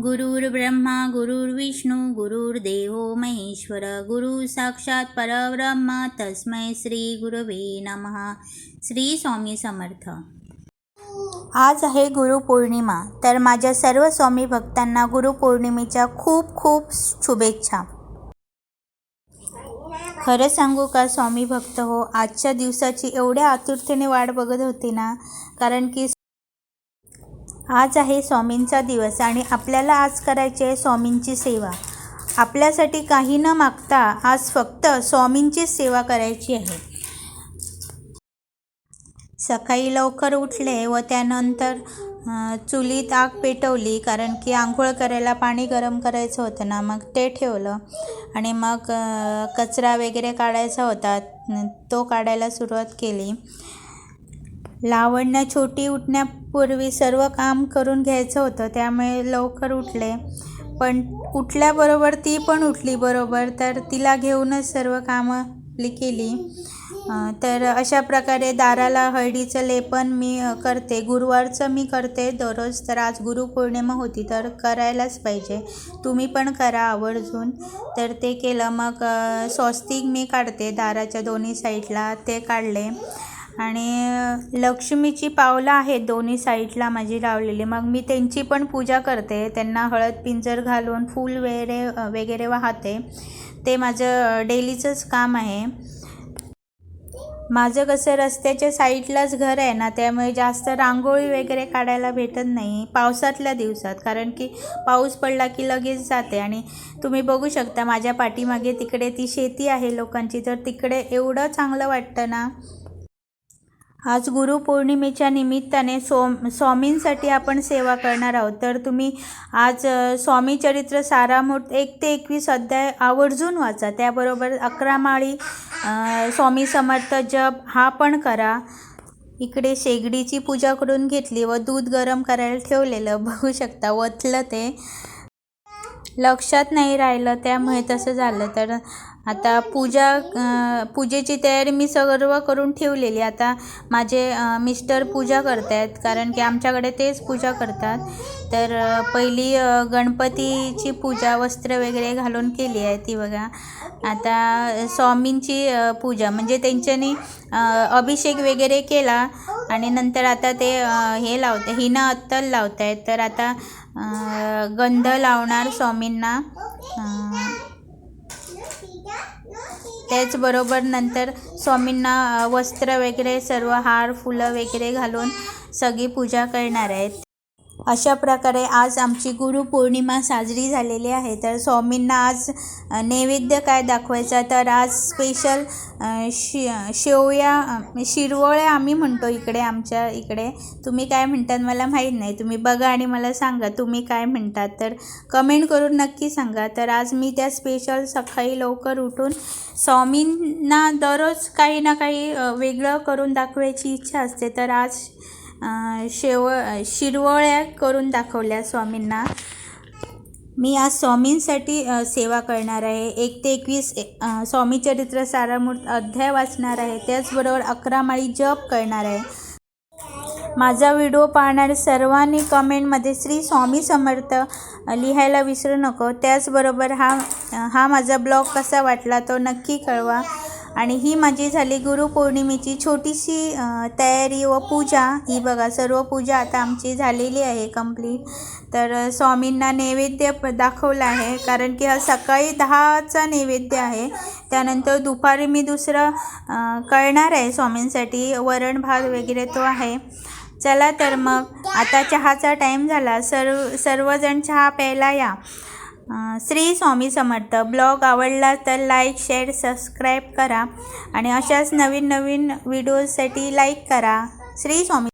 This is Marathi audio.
गुरुर्ब्रह्मा गुरुर्विष्णू गुरुर्देव महेश्वर गुरु साक्षात परब्रह्म. तस्मै श्री गुरवे नमः. श्री स्वामी समर्थ. आज आहे गुरुपौर्णिमा तर माझ्या सर्व स्वामी भक्तांना गुरुपौर्णिमेच्या खूप खूप शुभेच्छा. खरं सांगू का स्वामी भक्त हो आजच्या दिवसाची एवढ्या आतुरतेने वाट बघत होते ना कारण की आज आहे स्वामींचा दिवस आणि आपल्याला आज करायची आहे स्वामींची सेवा. आपल्यासाठी काही न मागता आज फक्त स्वामींचीच सेवा करायची आहे. सकाळी लवकर उठले व त्यानंतर चुलीत आग पेटवली कारण की आंघोळ करायला पाणी गरम करायचं होतं ना मग ते ठेवलं. आणि मग कचरा वगैरे काढायचा होता. तो काढायला सुरुवात केली. लावण्या छोटी उठण्यापूर्वी सर्व काम करून घ्यायचं होतं त्यामुळे लवकर उठले. पण उठल्याबरोबर ती पण उठली बरोबर तर तिला घेऊनच सर्व कामं आपली केली तर अशा प्रकारे दाराला हळदीचं लेपन मी करते. गुरुवारचं मी करते दररोज तर आज गुरुपौर्णिमा होती तर करायलाच पाहिजे. तुम्ही पण करा आवर्जून. तर ते केलं. मग स्वस्तिक मी काढते दाराच्या दोन्ही साईडला ते काढले. आणि लक्ष्मीची पावलं आहेत दोन्ही साईडला माझी लावलेली. मग मी त्यांची पण पूजा करते. त्यांना हळद पिंजर घालून फूल वगैरे वगैरे वाहते. ते माझं डेलीचंच काम आहे. माझं कसं रस्त्याच्या साईडलाच घर आहे ना त्यामुळे जास्त रांगोळी वगैरे काढायला भेटत नाही पावसातल्या दिवसात. कारण की पाऊस पडला की लगेच जाते. आणि तुम्ही बघू शकता माझ्या पाठीमागे तिकडे ती शेती आहे लोकांची. तर तिकडे एवढं चांगलं वाटतं ना आज गुरुपौर्णिमेच्या निमित्ताने सोम स्वामींसाठी आपण सेवा करणार आहोत. तर तुम्ही आज स्वामी चरित्र सारामूर्त एक ते एकवीस अध्याय आवर्जून वाचा. त्याबरोबर अकरा माळी स्वामी समर्थ जप हा पण करा. इकडे शेगडीची पूजा करून घेतली व दूध गरम करायला ठेवलेलं. बघू शकता वतलं ते. लक्षात नाही राहिलं त्यामुळे तसं झालं. तर आता पूजा पूजेची तयारी मी सर्व करून ठेवलेली. आता माझे मिस्टर पूजा करत आहेत कारण की आमच्याकडे तेच पूजा करतात. तर पहिली गणपतीची पूजा वस्त्र वगैरे घालून केली आहे ती बघा. आता स्वामींची पूजा म्हणजे त्यांच्यानी अभिषेक वगैरे केला आणि नंतर आता ते हे लावते हिना अत्तल लावत आहेत तर आता गंध लावणार स्वामींना. त्याचबरोबर नंतर स्वामींना वस्त्र वगैरे सर्व हार फुलं वगैरे घालून सगळी पूजा करणार आहेत. अशा प्रकारे आज आमची गुरुपौर्णिमा साजरी झालेली आहे. तर स्वामींना आज नैवेद्य काय दाखवायचा? तर आज स्पेशल शि शेवया शिरवळ्या आम्ही म्हणतो इकडे आमच्या इकडे. तुम्ही काय म्हणतात मला माहीत नाही. तुम्ही बघा आणि मला सांगा तुम्ही काय म्हणतात? तर कमेंट करून नक्की सांगा. तर आज मी त्या स्पेशल सकाळी लवकर उठून स्वामींना दररोज काही ना काही वेगळं करून दाखवायची इच्छा असते. तर आज शेव शिरवळ्या करून दाखवल्या स्वामींना. मी आज स्वामींसाठी सेवा करणार आहे. एक ते एकवीस स्वामी चरित्र सारामूर्त अध्याय वाचणार आहे. त्याचबरोबर अकरा माळी जप करणार आहे. माझा व्हिडिओ पाहणाऱ्या सर्वांनी कमेंटमध्ये श्री स्वामी समर्थ लिहायला विसरू नको. त्याचबरोबर हा हा माझा ब्लॉग कसा वाटला तो नक्की कळवा. आणि ही माझी झाली गुरुपौर्णिमेची छोटीशी तयारी व पूजा. ही बघा सर्व पूजा आता आमची झालेली आहे कंप्लीट तर स्वामींना नैवेद्य प दाखवला आहे. कारण की हा सकाळी दहाचा नैवेद्य आहे. त्यानंतर दुपारी मी दुसरं कळणार करणार आहे स्वामींसाठी. वरण भात वगैरे तो आहे. चला तर मग आता चहाचा टाईम झाला. सर्व सर्वजण चहा प्यायला या. श्री स्वामी समर्थ. ब्लॉग आवडला तर लाईक शेअर सबस्क्राईब करा. आणि अशाच नवीन नवीन व्हिडिओजसाठी लाईक करा. श्री स्वामी